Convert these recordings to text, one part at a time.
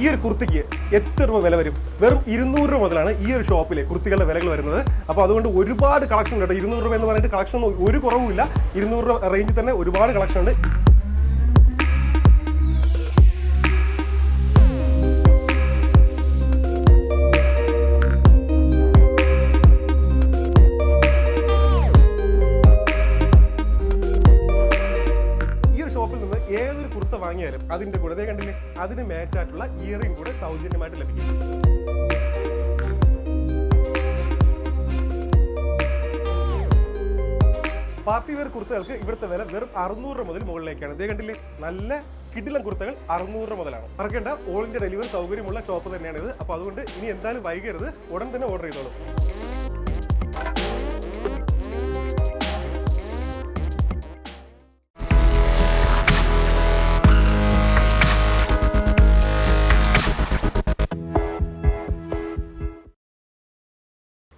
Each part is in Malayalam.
ഈ ഒരു കുർത്തിക്ക് എത്ര രൂപ വില വരും. വെറും ഇരുന്നൂറ് രൂപ മുതലാണ് ഈ ഒരു ഷോപ്പിലെ കുർത്തികളുടെ വിലകൾ വരുന്നത്. അപ്പോൾ അതുകൊണ്ട് ഒരുപാട് കളക്ഷൻ ഉണ്ട് ഇരുന്നൂറ് രൂപ എന്ന് പറഞ്ഞിട്ട് കളക്ഷൻ ഒരു കുറവുമില്ല. ഇരുന്നൂറ് രൂപ റേഞ്ചിൽ തന്നെ ഒരുപാട് കളക്ഷൻ ഉണ്ട്. അതിന്റെ കൂടെ കണ്ടില്ലേ? അതിന് മാച്ച് ആയിട്ടുള്ള ഇയറിംഗ് കൂടെ സൗജന്യമായിട്ട് ലഭിക്കും. പാർട്ടി വെയർ കുർത്തകൾക്ക് ഇവിടുത്തെ വില വെറും അറുന്നൂറ് മുതൽ മുകളിലേക്കാണ്. ഇതേ കണ്ടില്ലേ? നല്ല കിഡിലം കുർത്തകൾ അറുന്നൂറ് മുതലാണ്. മറക്കേണ്ട ഓൾ ഇന്ത്യ ഡെലിവറി സൗകര്യമുള്ള ഷോപ്പ് തന്നെയാണിത്. അപ്പോൾ അതുകൊണ്ട് ഇനി എന്തായാലും വൈകരുത്. ഉടൻ തന്നെ ഓർഡർ ചെയ്തോളൂ.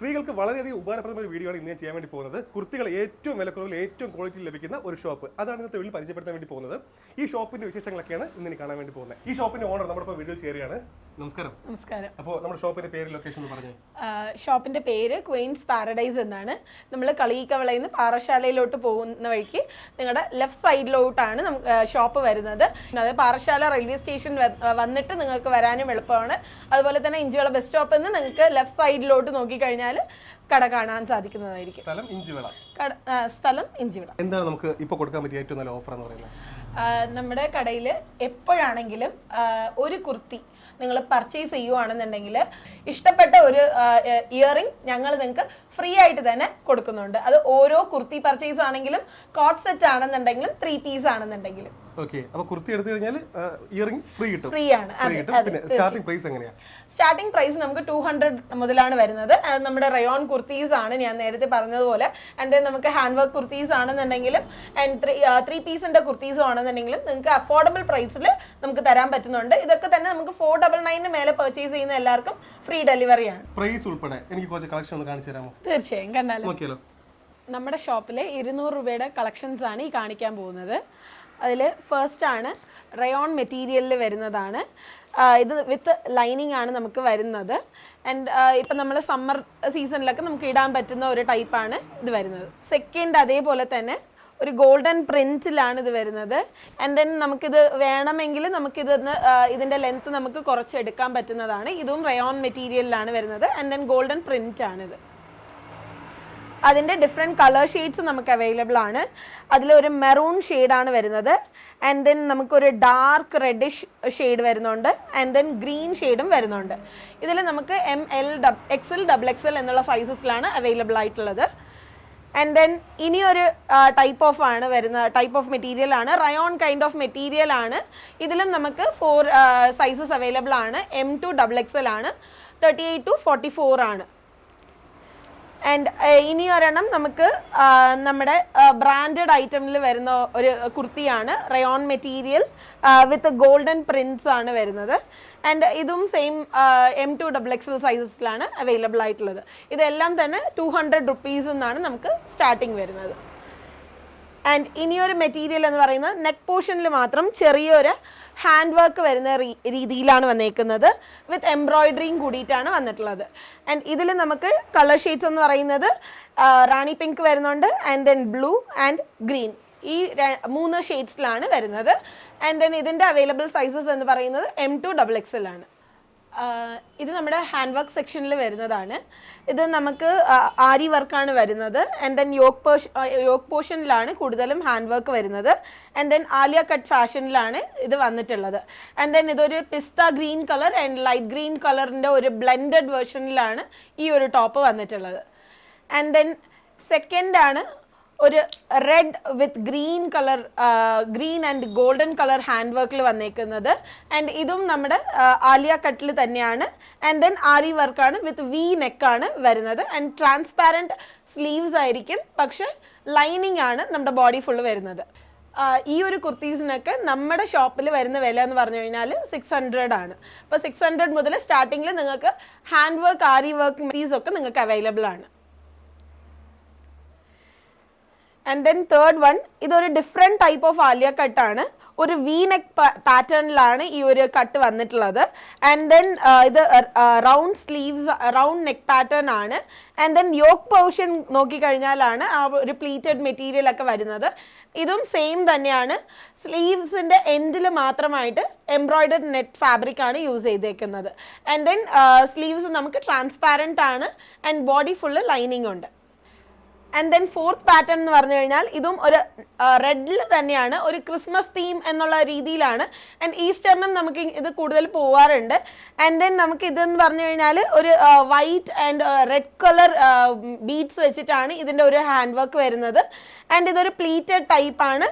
സ്ത്രീകൾക്ക് വളരെയധികം ഉപകാരപ്രദമായ ഒരു വീഡിയോ ആണ് ഇന്ന് ഞാൻ ചെയ്യാൻ വേണ്ടി പോകുന്നത്. കുർത്തികൾ ഏറ്റവും വിലക്കുറവിൽ ഏറ്റവും ക്വാളിറ്റി ലഭിക്കുന്ന ഒരു ഷോപ്പ് അതാണ് ഇന്നത്തെ വീട്ടിൽ പരിചയപ്പെടുത്താൻ വേണ്ടി പോകുന്നത്. ഈ ഷോപ്പിന്റെ വിശേഷങ്ങളൊക്കെയാണ് ഇന്ന് ഇനി കാണാൻ വേണ്ടി പോകുന്നത്. ഈ ഷോപ്പിന്റെ ഓണർ നമ്മുടെ ഇപ്പോൾ വീഡിയോ ചേരുകയാണ്. നമസ്കാരം. നമസ്കാരം. അപ്പോൾ നമ്മുടെ ഷോപ്പിന്റെ പേര് ലൊക്കേഷൻ പറഞ്ഞേ. ഷോപ്പിന്റെ പേര് ക്വീൻസ് പാരഡൈസ് എന്നാണ്. നമ്മൾ കളിയിക്കവളയിൽ നിന്ന് പാറശാലയിലോട്ട് പോകുന്ന വഴിക്ക് നിങ്ങളുടെ ലെഫ്റ്റ് സൈഡിലോട്ടാണ് ഷോപ്പ് വരുന്നത്. അത് പാറശാല റെയിൽവേ സ്റ്റേഷൻ വന്നിട്ട് നിങ്ങൾക്ക് വരാനും എളുപ്പമാണ്. അതുപോലെ തന്നെ ഇഞ്ചിയുള്ള ബസ് സ്റ്റോപ്പിൽ നിന്ന് നിങ്ങൾക്ക് ലെഫ്റ്റ് സൈഡിലോട്ട് നോക്കിക്കഴിഞ്ഞാൽ കട കാണാൻ സാധിക്കുന്നതായിരിക്കും. സ്ഥലം ഇഞ്ചിവിള. സ്ഥലം ഇഞ്ചിവിള. എന്താണ് നമുക്ക് ഇപ്പോൾ കൊടുക്കാൻ പറ്റിയ ഏറ്റവും നല്ല ഓഫർ എന്ന് പറയുന്നത്? നമ്മുടെ കടയിൽ എപ്പോഴാണെങ്കിലും ഒരു കുർത്തി നിങ്ങൾ പർച്ചേസ് ചെയ്യുവാണെന്നുണ്ടെങ്കിൽ ഇഷ്ടപ്പെട്ട ഒരു ഇയറിംഗ് ഞങ്ങൾ നിങ്ങൾക്ക് ഫ്രീ ആയിട്ട് തന്നെ കൊടുക്കുന്നുണ്ട്. അത് ഓരോ കുർത്തി പർച്ചേസ് ആണെങ്കിലും കോട്ട് സെറ്റ് ആണെന്നുണ്ടെങ്കിലും ത്രീ പീസ് ആണെന്നുണ്ടെങ്കിലും. ഓക്കെ. കുർത്തി എടുത്തു കഴിഞ്ഞാൽ ഇയറിംഗ് ഫ്രീ കിട്ടും. ഫ്രീ ആണ്. പിന്നെ സ്റ്റാർട്ടിംഗ് പ്രൈസ് സ്റ്റാർട്ടിംഗ് പ്രൈസ് നമുക്ക് ടു ഹൺഡ്രഡ് മുതലാണ് വരുന്നത്. നമ്മുടെ റയോൺ കുർത്തീസ് ആണ് ഞാൻ നേരത്തെ പറഞ്ഞതുപോലെ. ആൻഡ് ദെൻ നമുക്ക് ഹാൻഡ് വർക്ക് കുർത്തീസ് ആണെന്നുണ്ടെങ്കിലും ആൻഡ് ത്രീ ത്രീ പീസിന്റെ കുർത്തീസും ആണെന്നുണ്ടെങ്കിലും നിങ്ങൾക്ക് അഫോർഡബിൾ പ്രൈസിൽ നമുക്ക് തരാൻ പറ്റുന്നുണ്ട്. ഇതൊക്കെ തന്നെ നമുക്ക് ഫോർ ഡബിൾ നയനിന് മേലെ പർച്ചേസ് ചെയ്യുന്ന എല്ലാവർക്കും ഫ്രീ ഡെലിവറി ആണ്. പ്രൈസ് ഉൾപ്പെടെ എനിക്ക് കുറച്ച് കളക്ഷൻ കാണിച്ചു തരാമോ? തീർച്ചയായും കണ്ടാലും. നമ്മുടെ ഷോപ്പിലെ ഇരുന്നൂറ് രൂപയുടെ കളക്ഷൻസ് ആണ് ഈ കാണിക്കാൻ പോകുന്നത്. അതിൽ ആണ് റയോൺ മെറ്റീരിയലിൽ വരുന്നതാണ്. ഇത് വിത്ത് ലൈനിങ് ആണ് നമുക്ക് വരുന്നത്. ആൻഡ് ഇപ്പം നമ്മൾ സമ്മർ സീസണിലൊക്കെ നമുക്ക് ഇടാൻ പറ്റുന്ന ഒരു ടൈപ്പാണ് ഇത് വരുന്നത്. സെക്കൻഡ് അതേപോലെ തന്നെ ഒരു ഗോൾഡൻ പ്രിന്റിലാണ് ഇത് വരുന്നത്. ആൻഡ് ദെൻ നമുക്കിത് വേണമെങ്കിൽ നമുക്കിത് ഇതിന്റെ ലെങ്ത്ത് നമുക്ക് കുറച്ച് എടുക്കാൻ പറ്റുന്നതാണ്. ഇതും റയോൺ മെറ്റീരിയലിലാണ് വരുന്നത്. ആൻഡ് ദെൻ ഗോൾഡൻ പ്രിന്റ് ആണിത് അതിന്റെ ഡിഫറെന്റ് കളർ ഷെയ്ഡ്സ് നമുക്ക് അവൈലബിൾ ആണ്. അതിലൊരു മെറൂൺ ഷെയ്ഡാണ് വരുന്നത്. ആൻഡ് ദെൻ നമുക്കൊരു ഡാർക്ക് റെഡിഷ് ഷെയ്ഡ് വരുന്നുണ്ട്. ആൻഡ് ദെൻ ഗ്രീൻ ഷെയ്ഡും വരുന്നുണ്ട്. ഇതിൽ നമുക്ക് M L dub X L double X L എന്നുള്ള സൈസസിലാണ് അവൈലബിൾ ആയിട്ടുള്ളത്. ആൻഡ് ദെൻ ഇനിയൊരു ടൈപ്പ് ഓഫ് ആണ് വരുന്ന ടൈപ്പ് ഓഫ് മെറ്റീരിയൽ ആണ്. റയോൺ കൈൻഡ് ഓഫ് മെറ്റീരിയൽ ആണ്. ഇതിലും നമുക്ക് ഫോർ സൈസസ് അവൈലബിൾ ആണ്. M to double X L ആണ്. Thirty eight to forty four ആണ്. ആൻഡ് ഇനി ഒരെണ്ണം നമുക്ക് നമ്മുടെ ബ്രാൻഡഡ് ഐറ്റമിൽ വരുന്ന ഒരു കുർത്തിയാണ് rayon material with golden prints ആണ് വരുന്നത്. ആൻഡ് ഇതും same M to double XL സൈസസിലാണ് available ആയിട്ടുള്ളത്. ഇതെല്ലാം തന്നെ ടു ഹൺഡ്രഡ് റുപ്പീസ് എന്നാണ് നമുക്ക് സ്റ്റാർട്ടിങ് വരുന്നത്. ആൻഡ് ഇനിയൊരു മെറ്റീരിയൽ എന്ന് പറയുന്നത് നെക്ക് പോർഷനിൽ മാത്രം ചെറിയൊരു ഹാൻഡ് വർക്ക് വരുന്ന രീതിയിലാണ് വന്നേക്കുന്നത്. വിത്ത് എംബ്രോയിഡറിയും കൂടിയിട്ടാണ് വന്നിട്ടുള്ളത്. ആൻഡ് ഇതിൽ നമുക്ക് കളർ ഷെയ്ഡ്സ് എന്ന് പറയുന്നത് റാണി പിങ്ക് വരുന്നുണ്ട് and then blue and green ഈ മൂന്ന് ഷെയ്ഡ്സിലാണ് വരുന്നത്. ആൻഡ് ദെൻ ഇതിന്റെ അവൈലബിൾ സൈസസ് എന്ന് പറയുന്നത് എം ടു ഡബിൾ എക്സ് ആണ്. ഇത് നമ്മുടെ ഹാൻഡ് വർക്ക് സെക്ഷനിൽ വരുന്നതാണ്. ഇത് നമുക്ക് ആരി വർക്കാണ് വരുന്നത്. And then yoke portion yoke പോർഷനിലാണ് കൂടുതലും ഹാൻഡ് വർക്ക് വരുന്നത്. ആൻഡ് ദെൻ ആലിയ കട്ട് ഫാഷനിലാണ് ഇത് വന്നിട്ടുള്ളത്. ആൻഡ് ദെൻ ഇതൊരു pista green colour and light green കളറിന്റെ ഒരു ബ്ലെൻഡഡ് വേർഷനിലാണ് ഈ ഒരു ടോപ്പ് വന്നിട്ടുള്ളത്. ആൻഡ് ദെൻ സെക്കൻഡാണ് ഒരു red with green colour green and golden colour hand വർക്കിൽ വന്നേക്കുന്നത്. ആൻഡ് ഇതും നമ്മുടെ ആലിയ കട്ടിൽ തന്നെയാണ്. ആൻഡ് ദെൻ ആരി വർക്കാണ് വിത്ത് വി നെക്കാണ് വരുന്നത്. ആൻഡ് ട്രാൻസ്പാരന്റ് സ്ലീവ്സ് ആയിരിക്കും. പക്ഷെ ലൈനിങ് ആണ് നമ്മുടെ ബോഡി ഫുള്ള് വരുന്നത്. ഈ ഒരു കുർത്തീസിനൊക്കെ നമ്മുടെ ഷോപ്പിൽ വരുന്ന വില എന്ന് പറഞ്ഞു കഴിഞ്ഞാൽ സിക്സ് ഹൺഡ്രഡ് ആണ്. അപ്പോൾ സിക്സ് ഹൺഡ്രഡ് മുതൽ സ്റ്റാർട്ടിങ്ങിൽ നിങ്ങൾക്ക് ഹാൻഡ് വർക്ക് ആരി വർക്ക് ഒക്കെ നിങ്ങൾക്ക് അവൈലബിൾ ആണ്. ആൻഡ് ദെൻ തേർഡ് വൺ ഇതൊരു ഡിഫറെന്റ് ടൈപ്പ് ഓഫ് ആലിയ കട്ടാണ് ഒരു വി നെക്ക് പാറ്റേണിലാണ് ഈ ഒരു കട്ട് വന്നിട്ടുള്ളത്. ആൻഡ് ദെൻ ഇത് round sleeves round neck pattern ആണ്. ആൻഡ് ദെൻ യോക്ക് പോർഷൻ നോക്കിക്കഴിഞ്ഞാലാണ് ആ ഒരു പ്ലീറ്റഡ് മെറ്റീരിയൽ ഒക്കെ വരുന്നത്. ഇതും സെയിം തന്നെയാണ്. സ്ലീവ്സിന്റെ എൻഡിൽ മാത്രമായിട്ട് എംബ്രോയിഡർഡ് നെറ്റ് ഫാബ്രിക് ആണ് യൂസ് ചെയ്തേക്കുന്നത്. ആൻഡ് ദെൻ സ്ലീവ്സ് നമുക്ക് ട്രാൻസ്പാരന്റ് ആണ്. ആൻഡ് ബോഡി ഫുള്ള് ലൈനിങ് ഉണ്ട്. ആൻഡ് ദെൻ ഫോർത്ത് പാറ്റേൺ എന്ന് പറഞ്ഞു കഴിഞ്ഞാൽ ഇതും ഒരു റെഡിൽ തന്നെയാണ്. ഒരു ക്രിസ്മസ് തീം എന്നുള്ള രീതിയിലാണ്. ആൻഡ് ഈസ്റ്ററിനും നമുക്ക് ഇത് കൂടുതൽ പോവാറുണ്ട്. ആൻഡ് ദെൻ നമുക്ക് ഇതെന്ന് പറഞ്ഞു കഴിഞ്ഞാൽ ഒരു white and red colour beads വെച്ചിട്ടാണ് ഇതിന്റെ ഒരു ഹാൻഡ് വർക്ക് വരുന്നത്. ആൻഡ് ഇതൊരു പ്ലീറ്റഡ് ടൈപ്പാണ്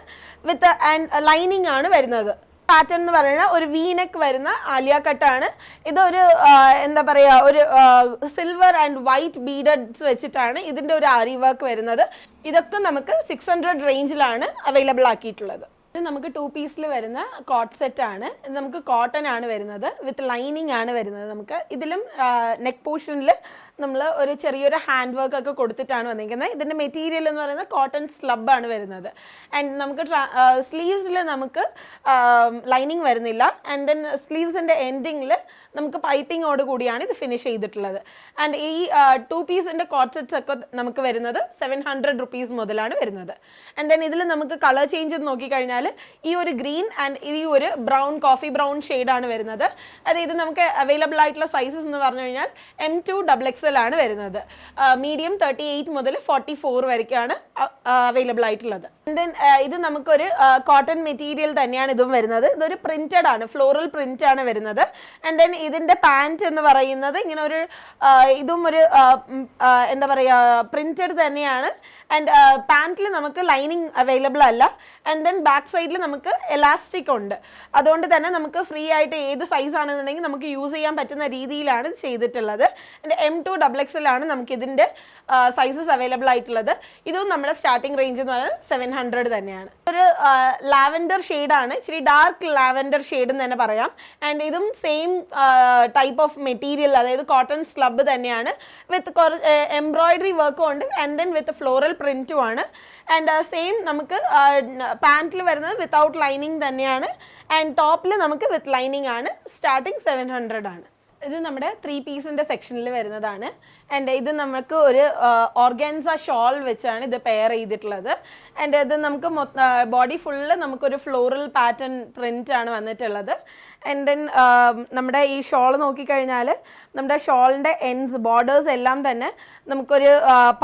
വിത്ത് ആൻഡ് ലൈനിങ് ആണ് വരുന്നത്. പാറ്റേൺ എന്ന് പറയുന്നത് ഒരു വീനെക്ക് വരുന്ന ആലിയ കട്ടാണ് ഇതൊരു എന്താ പറയുക ഒരു സിൽവർ ആൻഡ് വൈറ്റ് ബീഡഡ്സ് വെച്ചിട്ടാണ് ഇതിന്റെ ഒരു ആരി വർക്ക് വരുന്നത്. ഇതൊക്കെ നമുക്ക് സിക്സ് ഹൺഡ്രഡ് റേഞ്ചിലാണ് അവൈലബിൾ ആക്കിയിട്ടുള്ളത്. ഇത് നമുക്ക് ടു പീസിൽ വരുന്ന കോട്ട് സെറ്റ് ആണ്. ഇത് നമുക്ക് കോട്ടൺ ആണ് വരുന്നത്. വിത്ത് ലൈനിങ് ആണ് വരുന്നത് നമുക്ക്. ഇതിലും നെക്ക് പോർഷനിൽ നമ്മൾ ഒരു ചെറിയൊരു ഹാൻഡ് വർക്ക് ഒക്കെ കൊടുത്തിട്ടാണ് വന്നിരിക്കുന്നത്. ഇതിന്റെ മെറ്റീരിയൽ എന്ന് പറയുന്നത് കോട്ടൺ സ്ലബാണ് വരുന്നത്. ആൻഡ് നമുക്ക് സ്ലീവ്സിൽ നമുക്ക് ലൈനിങ് വരുന്നില്ല. ആൻഡ് ദെൻ സ്ലീവ്സിന്റെ എൻഡിങ്ങിൽ നമുക്ക് പൈപ്പിങ്ങോട് കൂടിയാണ് ഇത് ഫിനിഷ് ചെയ്തിട്ടുള്ളത്. ആൻഡ് ഈ ടു പീസിന്റെ കോട്ട്സെറ്റ്സ് ഒക്കെ നമുക്ക് വരുന്നത് സെവൻ ഹൺഡ്രഡ് റുപ്പീസ് മുതലാണ് വരുന്നത്. ആൻഡ് ദെൻ ഇതിൽ നമുക്ക് കളർ ചേഞ്ച് നോക്കിക്കഴിഞ്ഞാൽ ഈ ഒരു ഗ്രീൻ ആൻഡ് ഈ ഒരു ബ്രൗൺ കോഫി ബ്രൗൺ ഷെയ്ഡാണ് വരുന്നത്. അതായത് നമുക്ക് അവൈലബിൾ ആയിട്ടുള്ള സൈസസ് എന്ന് പറഞ്ഞു കഴിഞ്ഞാൽ എം ടു ഡബിൾ എക്സ് ആണ് വരുന്നത്. മീഡിയം തേർട്ടി എയ്റ്റ് മുതൽ ഫോർട്ടി ഫോർ വരയ്ക്കാണ് അവൈലബിൾ ആയിട്ടുള്ളത്. ദെൻ ഇത് നമുക്കൊരു കോട്ടൺ മെറ്റീരിയൽ തന്നെയാണ് ഇതും വരുന്നത്. ഇതൊരു പ്രിന്റഡ് ആണ് ഫ്ലോറൽ പ്രിന്റ് ആണ് വരുന്നത്. ആൻഡ് ദെൻ ഇതിന്റെ പാന്റ് എന്ന് പറയുന്നത് ഇങ്ങനെ ഒരു ഇതും ഒരു എന്താ പറയുക പ്രിന്റഡ് തന്നെയാണ്. ആൻഡ് പാന്റിൽ നമുക്ക് ലൈനിങ് അവൈലബിൾ അല്ല. ആൻഡ് ദെൻ ബാക്ക് സൈഡിൽ നമുക്ക് എലാസ്റ്റിക് ഉണ്ട്. അതുകൊണ്ട് തന്നെ നമുക്ക് ഫ്രീ ആയിട്ട് ഏത് സൈസ് ആണെന്നുണ്ടെങ്കിൽ നമുക്ക് യൂസ് ചെയ്യാൻ പറ്റുന്ന രീതിയിലാണ് ചെയ്തിട്ടുള്ളത്. എന്റെ എം ടു ഡബിൾ എക്സ് ആണ് നമുക്ക് ഇതിന്റെ സൈസസ് അവൈലബിൾ ആയിട്ടുള്ളത്. ഇതും നമ്മുടെ സ്റ്റാർട്ടിംഗ് റേഞ്ച് എന്ന് പറയുന്നത് സെവൻ ഹൺഡ്രഡ് തന്നെയാണ്. ഒരു ലാവൻഡർ ആണ്. ഇച്ചിരി ഡാർക്ക് ലാവൻഡർ ഷെയ്ഡ് എന്ന് തന്നെ പറയാം. ആൻഡ് ഇതും സെയിം ടൈപ്പ് ഓഫ് മെറ്റീരിയൽ അതായത് കോട്ടൺ സ്ലബ് തന്നെയാണ്. വിത്ത് എംബ്രോയിഡറി വർക്കും ഉണ്ട്. ആൻഡ് ദെൻ വിത്ത് ഫ്ലോറൽ പ്രിന്റും ആണ്. ആൻഡ് സെയിം നമുക്ക് പാന്റിൽ വരുന്നത് വിത്തൗട്ട് ലൈനിങ് തന്നെയാണ്. ആൻഡ് ടോപ്പിൽ നമുക്ക് വിത്ത് ലൈനിങ് ആണ്. സ്റ്റാർട്ടിങ് സെവൻ ഹൺഡ്രഡ് ആണ്. ഇത് നമ്മുടെ ത്രീ പീസിന്റെ സെക്ഷനിൽ വരുന്നതാണ്. ആൻഡ് ഇത് നമുക്ക് ഒരു ഓർഗാൻസ ഷോൾ വെച്ചാണ് ഇത് പെയർ ചെയ്തിട്ടുള്ളത്. ആൻഡ് ഇത് നമുക്ക് ബോഡി ഫുള്ള് നമുക്കൊരു ഫ്ലോറൽ പാറ്റേൺ പ്രിന്റ് ആണ് വന്നിട്ടുള്ളത്. ആൻഡ് ദെൻ നമ്മുടെ ഈ ഷോൾ നോക്കിക്കഴിഞ്ഞാൽ നമ്മുടെ ഷോളിന്റെ എൻസ് ബോർഡേഴ്സ് എല്ലാം തന്നെ നമുക്കൊരു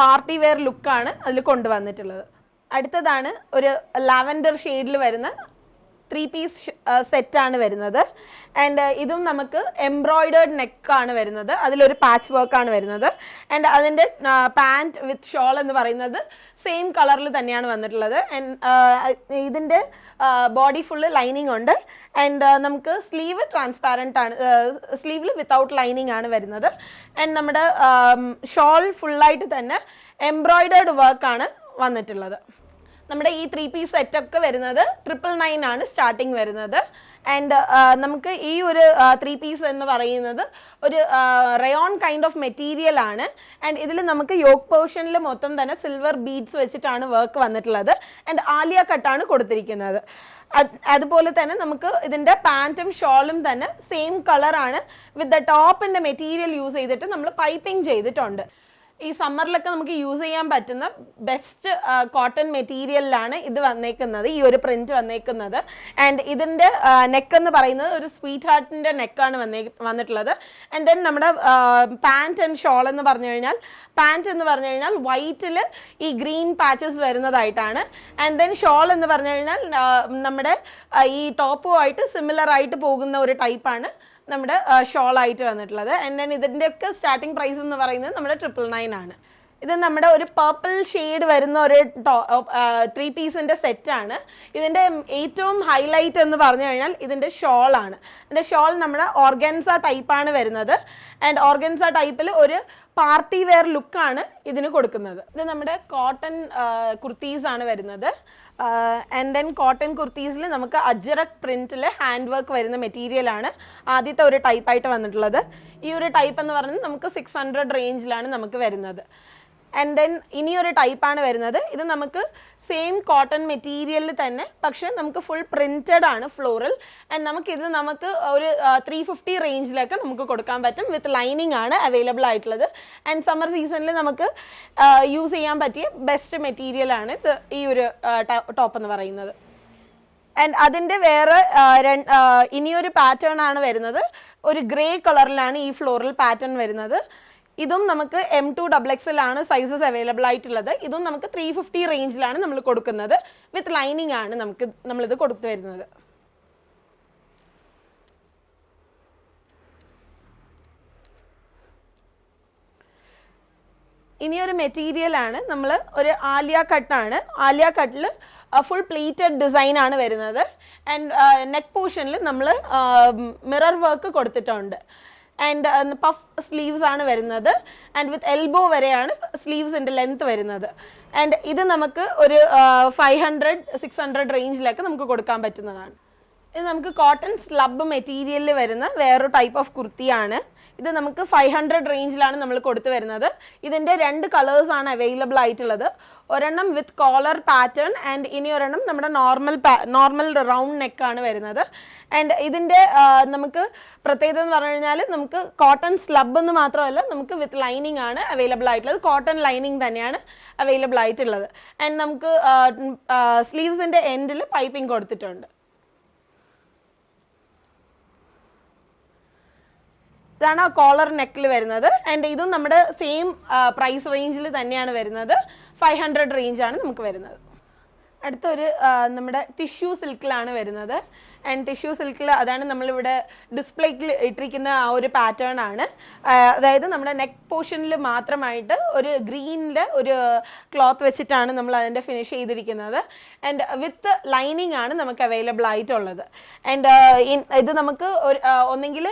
പാർട്ടി വെയർ ലുക്കാണ് അതിൽ കൊണ്ടുവന്നിട്ടുള്ളത്. അടുത്തതാണ് ഒരു ലാവൻഡർ ഷെയ്ഡിൽ വരുന്ന ത്രീ പീസ് സെറ്റാണ് വരുന്നത്. ആൻഡ് ഇതും നമുക്ക് എംബ്രോയിഡേർഡ് നെക്കാണ് വരുന്നത്. അതിലൊരു പാച്ച് വർക്കാണ് വരുന്നത്. ആൻഡ് അതിന്റെ പാന്റ് വിത്ത് ഷോൾ എന്ന് പറയുന്നത് സെയിം കളറിൽ തന്നെയാണ് വന്നിട്ടുള്ളത്. ആൻഡ് ഇതിന്റെ ബോഡി ഫുള്ള് ലൈനിങ് ഉണ്ട്. ആൻഡ് നമുക്ക് സ്ലീവ് ട്രാൻസ്പാരന്റ് ആണ് സ്ലീവിൽ വിത്തൗട്ട് ലൈനിങ് ആണ് വരുന്നത്. ആൻഡ് നമ്മുടെ ഷോൾ ഫുള്ളായിട്ട് തന്നെ എംബ്രോയിഡേർഡ് വർക്കാണ് വന്നിട്ടുള്ളത്. നമ്മുടെ ഈ ത്രീ പീസ് സെറ്റ് ഒക്കെ വരുന്നത് ട്രിപ്പിൾ നയൻ ആണ് സ്റ്റാർട്ടിങ് വരുന്നത്. ആൻഡ് നമുക്ക് ഈ ഒരു ത്രീ പീസ് എന്ന് പറയുന്നത് ഒരു റയോൺ കൈൻഡ് ഓഫ് മെറ്റീരിയൽ ആണ്. ആൻഡ് ഇതിൽ നമുക്ക് യോക്ക് പോർഷനിൽ മൊത്തം തന്നെ സിൽവർ ബീഡ്സ് വെച്ചിട്ടാണ് വർക്ക് വന്നിട്ടുള്ളത്. ആൻഡ് ആലിയ കട്ടാണ് കൊടുത്തിരിക്കുന്നത്. അത്- അതുപോലെ തന്നെ നമുക്ക് ഇതിന്റെ പാന്റും ഷോളും തന്നെ സെയിം കളറാണ് വിത്ത് ദ ടോപ്പിന്റെ മെറ്റീരിയൽ യൂസ് ചെയ്തിട്ട് നമ്മൾ പൈപ്പിംഗ് ചെയ്തിട്ടുണ്ട്. ഈ സമ്മറിലൊക്കെ നമുക്ക് യൂസ് ചെയ്യാൻ പറ്റുന്ന ബെസ്റ്റ് കോട്ടൺ മെറ്റീരിയലിലാണ് ഇത് വന്നേക്കുന്നത് ഈ ഒരു പ്രിന്റ് വന്നേക്കുന്നത്. ആൻഡ് ഇതിന്റെ നെക്ക് എന്ന് പറയുന്നത് ഒരു സ്വീറ്റ് ഹാർട്ടിന്റെ നെക്കാണ് വന്നേ വന്നിട്ടുള്ളത്. ആൻഡ് ദെൻ നമ്മുടെ പാന്റ് ആൻഡ് ഷോൾ എന്ന് പറഞ്ഞു കഴിഞ്ഞാൽ പാന്റ് എന്ന് പറഞ്ഞു കഴിഞ്ഞാൽ വൈറ്റിൽ ഈ ഗ്രീൻ പാച്ചസ് വരുന്നതായിട്ടാണ്. ആൻഡ് ദെൻ ഷോൾ എന്ന് പറഞ്ഞു കഴിഞ്ഞാൽ നമ്മുടെ ഈ ടോപ്പുമായിട്ട് സിമിലർ ആയിട്ട് പോകുന്ന ഒരു ടൈപ്പാണ് നമ്മുടെ ഷോൾ ആയിട്ട് വന്നിട്ടുള്ളത്. ആൻഡ് ദെൻ ഇതിന്റെയൊക്കെ സ്റ്റാർട്ടിംഗ് പ്രൈസ് എന്ന് പറയുന്നത് നമ്മുടെ ട്രിപ്പിൾ നയൻ ആണ്. ഇത് നമ്മുടെ ഒരു പർപ്പിൾ ഷെയ്ഡ് വരുന്ന ഒരു ത്രീ പീസിന്റെ സെറ്റാണ് ഇതിന്റെ ഏറ്റവും ഹൈലൈറ്റ് എന്ന് പറഞ്ഞു കഴിഞ്ഞാൽ ഇതിന്റെ ഷോൾ ആണ് ഇതിന്റെ ഷോൾ നമ്മുടെ ഓർഗൻസ ടൈപ്പാണ് വരുന്നത്. ആൻഡ് ഓർഗൻസ ടൈപ്പിൽ ഒരു പാർട്ടി വെയർ ലുക്കാണ് ഇതിന് കൊടുക്കുന്നത്. ഇത് നമ്മുടെ കോട്ടൺ കുർത്തീസ് ആണ് വരുന്നത്. ആൻഡ് ദെൻ കോട്ടൺ കുർത്തീസിൽ നമുക്ക് അജറക് പ്രിന്റിൽ ഹാൻഡ് വർക്ക് വരുന്ന മെറ്റീരിയൽ ആണ് ആദ്യത്തെ ഒരു ടൈപ്പായിട്ട് വന്നിട്ടുള്ളത്. ഈ ഒരു ടൈപ്പ് എന്ന് പറഞ്ഞാൽ നമുക്ക് സിക്സ് ഹൺഡ്രഡ് റേഞ്ചിലാണ് നമുക്ക് വരുന്നത്. ആൻഡ് ദെൻ ഇനിയൊരു ടൈപ്പാണ് വരുന്നത്. ഇത് നമുക്ക് സെയിം കോട്ടൺ മെറ്റീരിയലിൽ തന്നെ പക്ഷെ നമുക്ക് ഫുൾ പ്രിന്റഡ് ആണ് ഫ്ലോറൽ ആൻഡ് നമുക്കിത് നമുക്ക് ഒരു ത്രീ ഫിഫ്റ്റി റേഞ്ചിലൊക്കെ നമുക്ക് കൊടുക്കാൻ പറ്റും. വിത്ത് ലൈനിങ് ആണ് അവൈലബിൾ ആയിട്ടുള്ളത്. ആൻഡ് സമ്മർ സീസണിൽ നമുക്ക് യൂസ് ചെയ്യാൻ പറ്റിയ ബെസ്റ്റ് മെറ്റീരിയൽ ആണ് ഇത് ഈ ഒരു ടോപ്പ് എന്ന് പറയുന്നത്. ആൻഡ് അതിന്റെ വേറെ ഇനിയൊരു പാറ്റേൺ ആണ് വരുന്നത്. ഒരു ഗ്രേ കളറിലാണ് ഈ ഫ്ലോറൽ പാറ്റേൺ വരുന്നത്. ഇതും നമുക്ക് എം ടു ഡബിൾ ആണ് സൈസസ് അവൈലബിൾ ആയിട്ടുള്ളത്. ഇതും നമുക്ക് ത്രീ ഫിഫ്റ്റി റേഞ്ചിലാണ് നമ്മൾ കൊടുക്കുന്നത്. വിത്ത് ലൈനിങ് ആണ് നമുക്ക് നമ്മളിത് കൊടുത്തു വരുന്നത്. ഇനി ഒരു മെറ്റീരിയൽ ആണ് നമ്മൾ ഒരു ആലിയ കട്ടാണ് ആലിയ കട്ടിൽ ഫുൾ പ്ലീറ്റഡ് ഡിസൈൻ ആണ് വരുന്നത്. ആൻഡ് നെക്ക് പോർഷനിൽ നമ്മൾ മിറർ വർക്ക് കൊടുത്തിട്ടുണ്ട്. ആൻഡ് പഫ് സ്ലീവ്സ് ആണ് വരുന്നത്. ആൻഡ് വിത്ത് എൽബോ വരെയാണ് സ്ലീവ്സിന്റെ ലെങ്ത് വരുന്നത്. ആൻഡ് ഇത് നമുക്ക് ഒരു ഫൈവ് ഹൺഡ്രഡ് സിക്സ് ഹൺഡ്രഡ് റേഞ്ചിലൊക്കെ നമുക്ക് കൊടുക്കാൻ പറ്റുന്നതാണ്. ഇത് നമുക്ക് കോട്ടൺ സ്ലബ് മെറ്റീരിയലിൽ വരുന്ന വേറൊരു ടൈപ്പ് ഓഫ് കുർത്തിയാണ്. ഇത് നമുക്ക് ഫൈവ് ഹൺഡ്രഡ് റേഞ്ചിലാണ് നമ്മൾ കൊടുത്തു വരുന്നത്. ഇതിന്റെ രണ്ട് കളേഴ്സ് ആണ് അവൈലബിൾ ആയിട്ടുള്ളത്. ഒരെണ്ണം വിത്ത് കോളർ പാറ്റേൺ ആൻഡ് ഇനി ഒരെണ്ണം നമ്മുടെ നോർമൽ നോർമൽ റൗണ്ട് നെക്കാണ് വരുന്നത്. ആൻഡ് ഇതിന്റെ നമുക്ക് പ്രത്യേകത എന്ന് പറഞ്ഞു കഴിഞ്ഞാൽ നമുക്ക് കോട്ടൺ സ്ലബ് എന്ന് മാത്രമല്ല നമുക്ക് വിത്ത് ലൈനിങ് ആണ് അവൈലബിൾ ആയിട്ടുള്ളത്. കോട്ടൺ ലൈനിങ് തന്നെയാണ് അവൈലബിൾ ആയിട്ടുള്ളത്. ആൻഡ് നമുക്ക് സ്ലീവ്സിന്റെ എൻഡിൽ പൈപ്പിംഗ് കൊടുത്തിട്ടുണ്ട്. ഇതാണ് കോളർ നെക്കിൽ വരുന്നത്. ആൻഡ് ഇതും നമ്മുടെ സെയിം പ്രൈസ് റേഞ്ചിൽ തന്നെയാണ് വരുന്നത്. ഫൈവ് ഹൺഡ്രഡ് റേഞ്ചാണ് നമുക്ക് വരുന്നത്. അടുത്തൊരു നമ്മുടെ ടിഷ്യൂ സിൽക്കിലാണ് വരുന്നത്. ആൻഡ് ടിഷ്യൂ സിൽക്കിൽ അതാണ് നമ്മളിവിടെ ഡിസ്പ്ലേക്ക് ഇട്ടിരിക്കുന്ന ആ ഒരു പാറ്റേൺ ആണ്. അതായത് നമ്മുടെ നെക്ക് പോർഷനിൽ മാത്രമായിട്ട് ഒരു ഗ്രീനിൽ ഒരു ക്ലോത്ത് വെച്ചിട്ടാണ് നമ്മൾ അതിന്റെ ഫിനിഷ് ചെയ്തിരിക്കുന്നത്. ആൻഡ് വിത്ത് ലൈനിങ് ആണ് നമുക്ക് അവൈലബിൾ ആയിട്ടുള്ളത്. ആൻഡ് ഇത് നമുക്ക് ഒരു ഒന്നെങ്കിൽ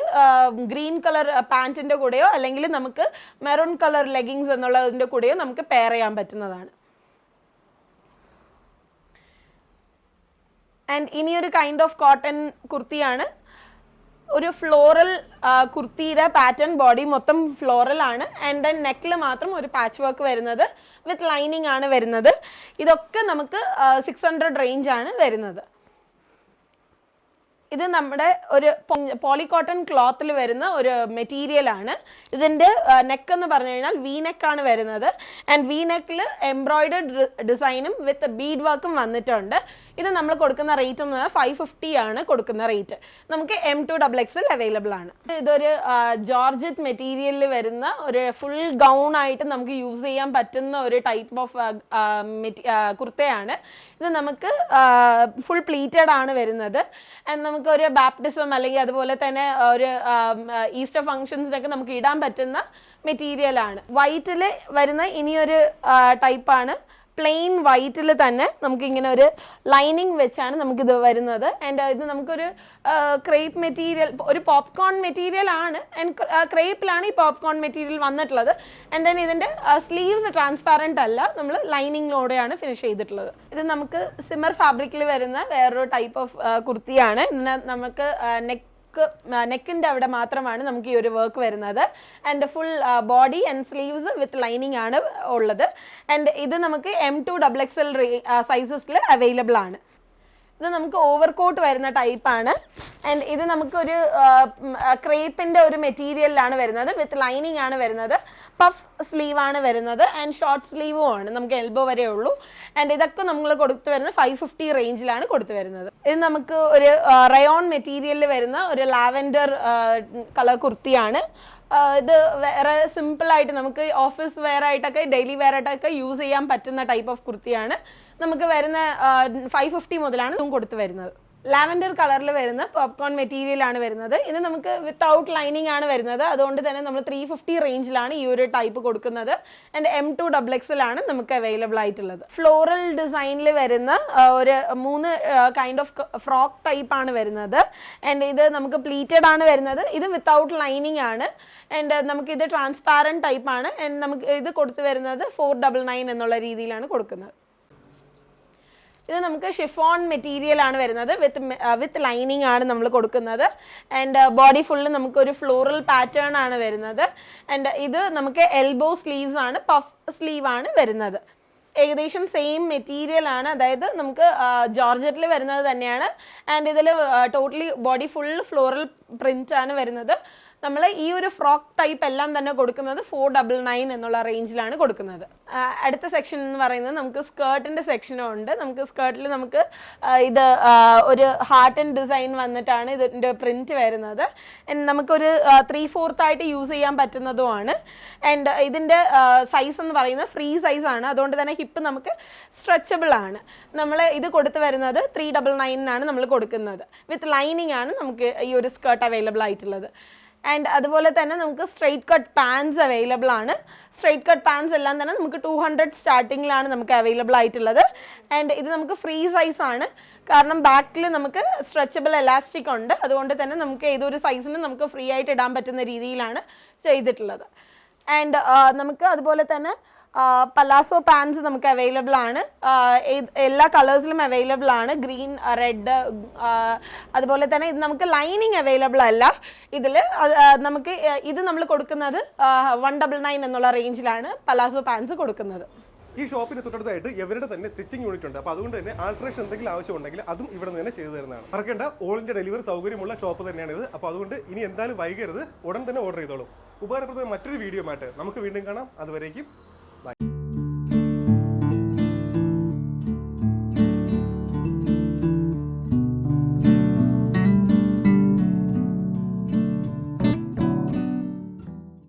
ഗ്രീൻ കളർ പാന്റിന്റെ കൂടെയോ അല്ലെങ്കിൽ നമുക്ക് മെറൂൺ കളർ ലെഗിങ്സ് എന്നുള്ളതിന്റെ കൂടെയോ നമുക്ക് പെയർ ചെയ്യാൻ പറ്റുന്നതാണ്. ആൻഡ് ഇനിയൊരു കൈൻഡ് ഓഫ് കോട്ടൺ കുർത്തിയാണ്. ഒരു ഫ്ലോറൽ കുർത്തിയുടെ പാറ്റേൺ ബോഡി മൊത്തം ഫ്ലോറൽ ആണ്. ആൻഡ് ദെൻ നെക്കിൽ മാത്രം ഒരു പാച്ച് വർക്ക് വരുന്നത്. വിത്ത് ലൈനിങ് ആണ് വരുന്നത്. ഇതൊക്കെ നമുക്ക് സിക്സ് ഹൺഡ്രഡ് റേഞ്ച് ആണ് വരുന്നത്. ഇത് നമ്മുടെ ഒരു പോളിക്കോട്ടൺ ക്ലോത്തിൽ വരുന്ന ഒരു മെറ്റീരിയൽ ആണ്. ഇതിന്റെ നെക്ക് എന്ന് പറഞ്ഞു കഴിഞ്ഞാൽ വി നെക്കാണ് വരുന്നത്. ആൻഡ് വി നെക്കിൽ എംബ്രോയിഡഡ് ഡിസൈനും വിത്ത് ബീഡ് വർക്കും വന്നിട്ടുണ്ട്. ഇത് നമ്മൾ കൊടുക്കുന്ന റേറ്റ് എന്ന് പറഞ്ഞാൽ ഫൈവ് ഫിഫ്റ്റി ആണ് കൊടുക്കുന്ന റേറ്റ് നമുക്ക് എം ടു ഡബിൾ എക്സിൽ അവൈലബിൾ ആണ്. ഇതൊരു ജോർജറ്റ് മെറ്റീരിയലിൽ വരുന്ന ഒരു ഫുൾ ഗൗൺ ആയിട്ട് നമുക്ക് യൂസ് ചെയ്യാൻ പറ്റുന്ന ഒരു ടൈപ്പ് ഓഫ് കുർത്തയാണ്. ഇത് നമുക്ക് ഫുൾ പ്ലീറ്റഡ് ആണ് വരുന്നത്. നമുക്ക് ഒരു ബാപ്റ്റിസം അല്ലെങ്കിൽ അതുപോലെ തന്നെ ഒരു ഈസ്റ്റർ ഫങ്ഷൻസിനൊക്കെ നമുക്ക് ഇടാൻ പറ്റുന്ന മെറ്റീരിയൽ ആണ്. വൈറ്റിൽ വരുന്ന ഇനിയൊരു ടൈപ്പാണ് പ്ലെയിൻ വൈറ്റിൽ തന്നെ നമുക്ക് ഇങ്ങനെ ഒരു ലൈനിങ് വെച്ചാണ് നമുക്കിത് വരുന്നത്. ആൻഡ് ഇത് നമുക്കൊരു ക്രേപ്പ് മെറ്റീരിയൽ ഒരു പോപ്കോൺ മെറ്റീരിയൽ ആണ്. ആൻഡ് ക്രേപ്പിലാണ് ഈ പോപ്കോൺ മെറ്റീരിയൽ വന്നിട്ടുള്ളത്. ആൻഡ് ദെൻ ഇതിന്റെ സ്ലീവ്സ് ട്രാൻസ്പാരന്റ് അല്ല. നമ്മൾ ലൈനിങ്ങിലൂടെയാണ് ഫിനിഷ് ചെയ്തിട്ടുള്ളത്. ഇത് നമുക്ക് സിമർ ഫാബ്രിക്കിൽ വരുന്ന വേറൊരു ടൈപ്പ് ഓഫ് കുർത്തിയാണ്. ഇതിന് നമുക്ക് നെക്ക് നെക്കിന്റെ അവിടെ മാത്രമാണ് നമുക്ക് ഈ ഒരു വർക്ക് വരുന്നത്. And full body and sleeves with lining ആണ് ഉള്ളത്. ആൻഡ് ഇത് നമുക്ക് M to double X L സൈസസിൽ available ആണ്. ഇത് നമുക്ക് ഓവർകോട്ട് വരുന്ന ടൈപ്പാണ് ആൻഡ് ഇത് നമുക്കൊരു ക്രേപ്പിന്റെ ഒരു മെറ്റീരിയലിലാണ് വരുന്നത്. വിത്ത് ലൈനിങ് ആണ് വരുന്നത്. പഫ് സ്ലീവ് ആണ് വരുന്നത്. ആൻഡ് ഷോർട്ട് സ്ലീവും ആണ്. നമുക്ക് എൽബോ വരെ ഉള്ളൂ. ആൻഡ് ഇതൊക്കെ നമ്മൾ കൊടുത്തു വരുന്നത് ഫൈവ് ഫിഫ്റ്റി റേഞ്ചിലാണ് കൊടുത്തു വരുന്നത്. ഇത് നമുക്ക് ഒരു റയോൺ മെറ്റീരിയലിൽ വരുന്ന ഒരു ലാവൻഡർ കളർ കുർത്തിയാണ്. ഇത് വേറെ സിമ്പിൾ ആയിട്ട് നമുക്ക് ഓഫീസ് വെയർ ആയിട്ടൊക്കെ ഡെയിലി വെയർ ആയിട്ടൊക്കെ യൂസ് ചെയ്യാൻ പറ്റുന്ന ടൈപ്പ് ഓഫ് കുർത്തിയാണ്. നമുക്ക് വരുന്ന ഫൈവ് ഫിഫ്റ്റി മുതലാണ് ഇതും കൊടുത്ത് വരുന്നത്. ലാവൻഡർ കളറിൽ വരുന്ന പോപ്കോൺ മെറ്റീരിയൽ ആണ് വരുന്നത്. ഇത് നമുക്ക് വിത്തൗട്ട് ലൈനിങ് ആണ് വരുന്നത്. അതുകൊണ്ട് തന്നെ നമ്മൾ ത്രീ ഫിഫ്റ്റി റേഞ്ചിലാണ് ഈ ഒരു ടൈപ്പ് കൊടുക്കുന്നത്. ആൻഡ് എം ടു ഡബിൾ എക്സിലാണ് നമുക്ക് അവൈലബിൾ ആയിട്ടുള്ളത്. ഫ്ലോറൽ ഡിസൈനിൽ വരുന്ന ഒരു മൂന്ന് കൈൻഡ് ഓഫ് ഫ്രോക്ക് ടൈപ്പ് ആണ് വരുന്നത്. ആൻഡ് ഇത് നമുക്ക് പ്ലീറ്റഡ് ആണ് വരുന്നത്. ഇത് വിത്തൗട്ട് ലൈനിങ് ആണ്. ആൻഡ് നമുക്ക് ഇത് ട്രാൻസ്പാരന്റ് ടൈപ്പ് ആണ്. ആൻഡ് നമുക്ക് ഇത് കൊടുത്തു വരുന്നത് ഫോർ ഡബിൾ നയൻ എന്നുള്ള രീതിയിലാണ് കൊടുക്കുന്നത്. ഇത് നമുക്ക് ഷിഫോൺ മെറ്റീരിയൽ ആണ് വരുന്നത്. വിത്ത് വിത്ത് ലൈനിങ് ആണ് നമ്മൾ കൊടുക്കുന്നത്. ആൻഡ് ബോഡി ഫുള്ള് നമുക്ക് ഒരു ഫ്ലോറൽ പാറ്റേൺ ആണ് വരുന്നത്. ആൻഡ് ഇത് നമുക്ക് എൽബോ സ്ലീവ്സ് ആണ് പഫ് സ്ലീവ് ആണ് വരുന്നത്. ഏകദേശം സെയിം മെറ്റീരിയൽ ആണ്. അതായത് നമുക്ക് ജോർജറ്റിൽ വരുന്നത് തന്നെയാണ്. ആൻഡ് ഇതിൽ totally body full floral print ആണ് വരുന്നത്. നമ്മൾ ഈ ഒരു ഫ്രോക്ക് ടൈപ്പ് എല്ലാം തന്നെ കൊടുക്കുന്നത് ഫോർ ഡബിൾ നയൻ എന്നുള്ള റേഞ്ചിലാണ് കൊടുക്കുന്നത്. അടുത്ത സെക്ഷൻ എന്ന് പറയുന്നത് നമുക്ക് സ്കേർട്ടിന്റെ സെക്ഷനും ഉണ്ട്. നമുക്ക് സ്കേർട്ടിൽ നമുക്ക് ഇത് ഒരു ഹാർട്ട് ആൻഡ് ഡിസൈൻ വന്നിട്ടാണ് ഇതിന്റെ പ്രിന്റ് വരുന്നത്. നമുക്കൊരു ത്രീ ഫോർത്ത് ആയിട്ട് യൂസ് ചെയ്യാൻ പറ്റുന്നതുമാണ്. ആൻഡ് ഇതിന്റെ സൈസ് എന്ന് പറയുന്നത് ഫ്രീ സൈസ് ആണ്. അതുകൊണ്ട് തന്നെ ഹിപ്പ് നമുക്ക് സ്ട്രെച്ചബിൾ ആണ്. നമ്മൾ ഇത് കൊടുത്തു വരുന്നത് ത്രീ ഡബിൾ നയനിനാണ് നമ്മൾ കൊടുക്കുന്നത്. വിത്ത് ലൈനിങ് ആണ് നമുക്ക് ഈ ഒരു സ്കേർട്ട് അവൈലബിൾ ആയിട്ടുള്ളത്. ആൻഡ് അതുപോലെ തന്നെ നമുക്ക് സ്ട്രെയിറ്റ് കട്ട് പാൻസ് അവൈലബിൾ ആണ്. സ്ട്രെയിറ്റ് കട്ട് പാൻസ് എല്ലാം തന്നെ നമുക്ക് ടു ഹൺഡ്രഡ് സ്റ്റാർട്ടിങ്ങിലാണ് നമുക്ക് അവൈലബിൾ ആയിട്ടുള്ളത്. ആൻഡ് ഇത് നമുക്ക് ഫ്രീ സൈസ് ആണ്. കാരണം ബാക്കിൽ നമുക്ക് സ്ട്രെച്ചബിൾ എലാസ്റ്റിക് ഉണ്ട്. അതുകൊണ്ട് തന്നെ നമുക്ക് ഏതൊരു സൈസിനും നമുക്ക് ഫ്രീ ആയിട്ട് ഇടാൻ പറ്റുന്ന രീതിയിലാണ് ചെയ്തിട്ടുള്ളത്. ആൻഡ് നമുക്ക് അതുപോലെ തന്നെ പലാസോ പാൻസ് നമുക്ക് അവൈലബിൾ ആണ്. എല്ലാ കളേഴ്സിലും അവൈലബിൾ ആണ്. ഗ്രീൻ റെഡ് അതുപോലെ തന്നെ ഇത് നമുക്ക് ലൈനിങ് അവൈലബിൾ അല്ല. ഇതിൽ നമുക്ക് ഇത് നമ്മൾ കൊടുക്കുന്നത് വൺ ഡബിൾ നയൻ എന്നുള്ള റേഞ്ചിലാണ് പലാസോ പാൻസ് കൊടുക്കുന്നത്. ഈ ഷോപ്പിന് തൊട്ടടുത്തായിട്ട് ഇവരുടെ തന്നെ സ്റ്റിച്ചിങ് യൂണിറ്റ് ഉണ്ട്. അപ്പോൾ അതുകൊണ്ട് തന്നെ ആൾട്രേഷൻ എന്തെങ്കിലും ആവശ്യമുണ്ടെങ്കിൽ അതും ഇവിടെ നിന്ന് തന്നെ ചെയ്തു തരുന്നതാണ്. മറക്കേണ്ട ഓൾ ഇന്ത്യ ഡെലിവറി സൗകര്യമുള്ള ഷോപ്പ് തന്നെയാണ് ഇത്. അപ്പോൾ അതുകൊണ്ട് ഇനി എന്തായാലും വൈകരുത്. ഉടൻ തന്നെ ഓർഡർ ചെയ്തോളൂ. ഉപകാരപ്രദമായ മറ്റൊരു വീഡിയോ ആയിട്ട് നമുക്ക് വീണ്ടും കാണാം. അതുവരേക്കും